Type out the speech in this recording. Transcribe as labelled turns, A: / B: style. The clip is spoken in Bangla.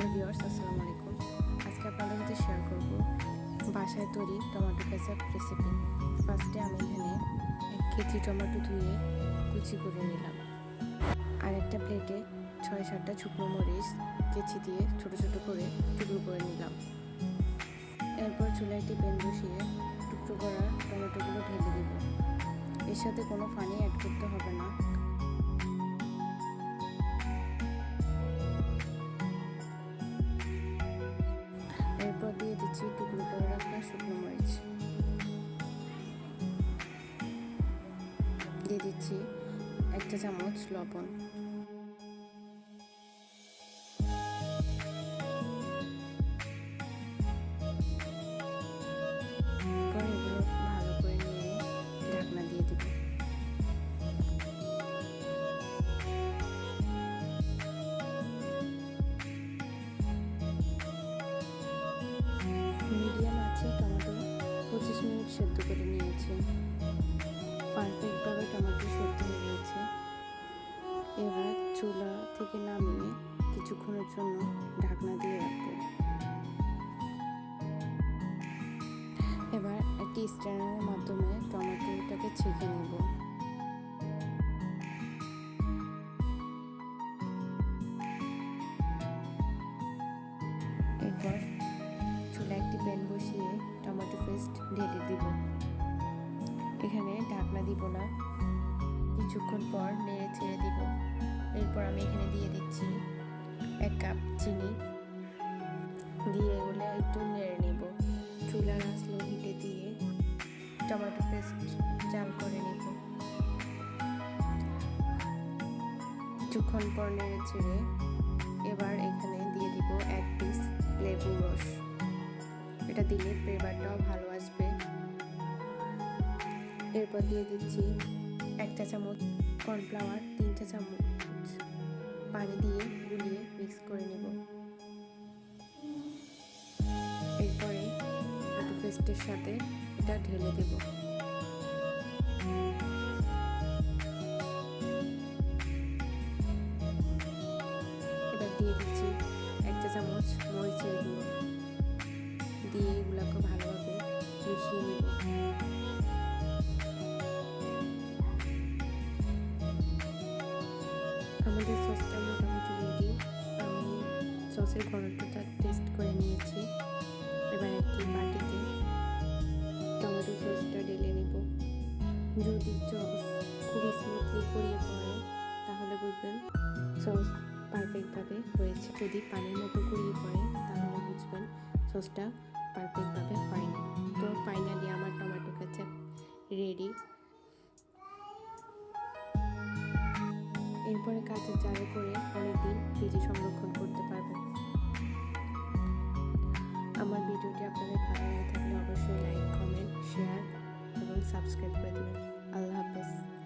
A: হ্যালো ভিউয়ার্স, আসসালামু আলাইকুম। আজকে আপনাদের সাথে শেয়ার করব বাসায় তৈরি টমেটো কেচাপ রেসিপি ফার্স্টে আমি এখানে এক কেজি টমেটো ধুয়ে কুচি করে নিলাম। আর একটা প্লেটে ছয় সাতটা শুকনো মরিচ কেচি দিয়ে ছোট ছোট করে টুকরো করে নিলাম। এরপর চুলায় একটি প্যান বসিয়ে টুকরো করা টমেটোগুলো ঢেলে দিব। এর সাথে কোনো পানি অ্যাড করতে হবে না। দিয়ে দিচ্ছি একটা চামচ লবণ। মিডিয়াম আছে টমেটো পঁচিশ মিনিট সেদ্ধ করে নিয়েছি। পারফেক্টভাবে টমেটো সেদ্ধ হয়ে গেছে। এবার চুলা থেকে নামিয়ে কিছুক্ষণের জন্য ঢাকনা দিয়ে রাখব। এবার একটি স্ট্যান্ডারের মাধ্যমে টমেটোটাকে ছেঁকে নেব। এরপর চুলা একটি প্যান বসিয়ে টমেটো পেস্ট ঢেলে দিব। এখানে ঢাকনা দিব না। কিছুক্ষণ পর নেড়ে ছেড়ে দিব। এরপর আমি এখানে দিয়ে দিচ্ছি এক কাপ চিনি। দিয়ে এগুলো একটু নেড়ে নেব। চুলার আসলো হিটে দিয়ে টমেটো পেস্ট জাল করে নেব। কিছুক্ষণ পর নেড়ে ছেড়ে এবার এখানে দিয়ে দিব এক পিস লেবু রস। এটা দিলে ফ্লেভারটাও ভালো আসবে। এরপর দিয়ে দিচ্ছি একটা চামচ কর্নফ্লাওয়ার, তিনটা চামচ পানি দিয়ে গুলিয়ে মিক্স করে নেব। এরপরে টমেটো পেস্টের সাথে এটা ঢেলে দেব। এবার দিয়ে দিচ্ছি একটা চামচ মরিচের গুঁড়ো। দিয়ে এগুলোকে ভালোভাবে মিশিয়ে নেব। আমাদের সসটা মোটামুটি রেডি আমি সসের ঘনত্বটা টেস্ট করে নিয়েছি। এবার একটি বাটিতে টমেটো সসটা ঢেলে নেব। যদি সস খুবই স্মুথলি করিয়ে পড়ে, তাহলে বুঝবেন সস পারফেক্টভাবে হয়েছে। যদি পানির মতো করিয়ে পড়ে, তাহলে বুঝবেন সসটা পারফেক্টভাবে হয়নি। তো ফাইনালি আমার টমেটো কেচাপ রেডি এরপরে কাঁচের জারে করে অনেকদিন ফ্রিজে সংরক্ষণ করতে পারবেন। আমার ভিডিওটি আপনাদের ভালো লাগে থাকলে অবশ্যই লাইক কমেন্ট শেয়ার এবং সাবস্ক্রাইব করে দেবেন। আল্লাহ হাফেজ।